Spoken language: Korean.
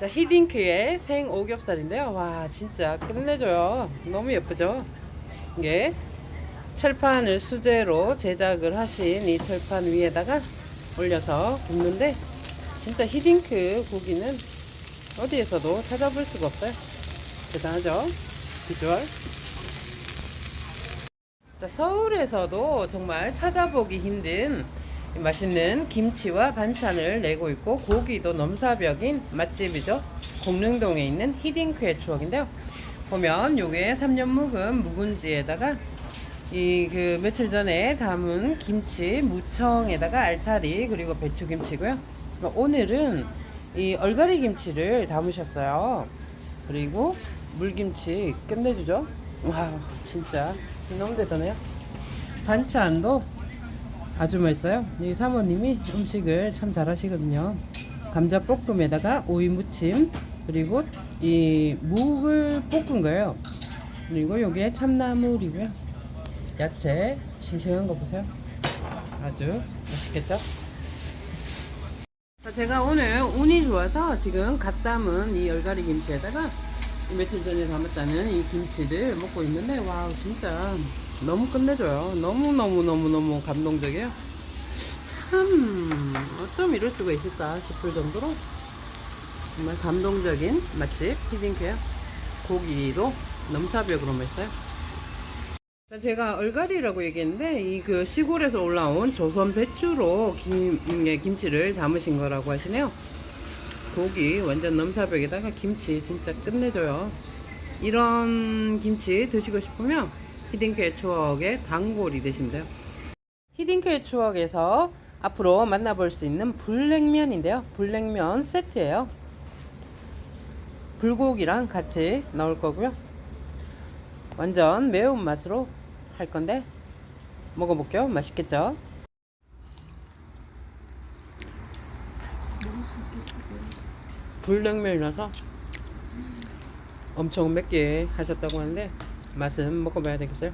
자, 히딩크의 생 오겹살인데요. 와, 진짜 끝내줘요. 너무 예쁘죠? 이게 철판을 수제로 제작을 하신 이 철판 위에다가 올려서 굽는데 진짜 히딩크 고기는 어디에서도 찾아볼 수가 없어요. 대단하죠? 비주얼. 자, 서울에서도 정말 찾아보기 힘든 맛있는 김치와 반찬을 내고 있고 고기도 넘사벽인 맛집이죠. 공릉동에 있는 히딩크의 추억인데요. 보면 요게 3년 묵은 묵은지에다가 이 그 며칠 전에 담은 김치 무청에다가 알타리 그리고 배추김치고요. 오늘은 이 얼갈이 김치를 담으셨어요. 그리고 물김치 끝내주죠. 와 진짜 너무 대단해요. 반찬도 아주 맛있어요. 이 사모님이 음식을 참 잘하시거든요. 감자 볶음에다가 오이 무침 그리고 이 묵을 볶은 거예요. 그리고 여기에 참나물이고요. 야채 싱싱한 거 보세요. 아주 맛있겠죠? 자, 제가 오늘 운이 좋아서 지금 갓 담은 이 얼갈이 김치에다가 이 며칠 전에 담았다는 이 김치를 먹고 있는데 와우 진짜 너무 끝내줘요. 너무 너무 너무 너무 감동적이에요. 참 어쩜 이럴 수가 있을까 싶을 정도로 정말 감동적인 맛집 히딩크요. 고기도 넘사벽으로 맛있어요. 자, 제가 얼갈이라고 얘기했는데 이 그 시골에서 올라온 조선 배추로 김, 예, 김치를 담으신 거라고 하시네요. 고기 완전 넘사벽에다가 김치 진짜 끝내줘요. 이런 김치 드시고 싶으면 히딩크의 추억의 단골이 돼요. 히딩크의 추억에서 앞으로 만나볼 수 있는 불냉면인데요. 불냉면 세트예요. 불고기랑 같이 넣을 거고요. 완전 매운 맛으로 할 건데 먹어볼게요. 맛있겠죠? 불냉면이라서 엄청 맵게 하셨다고 하는데 맛은 먹어봐야 되겠어요.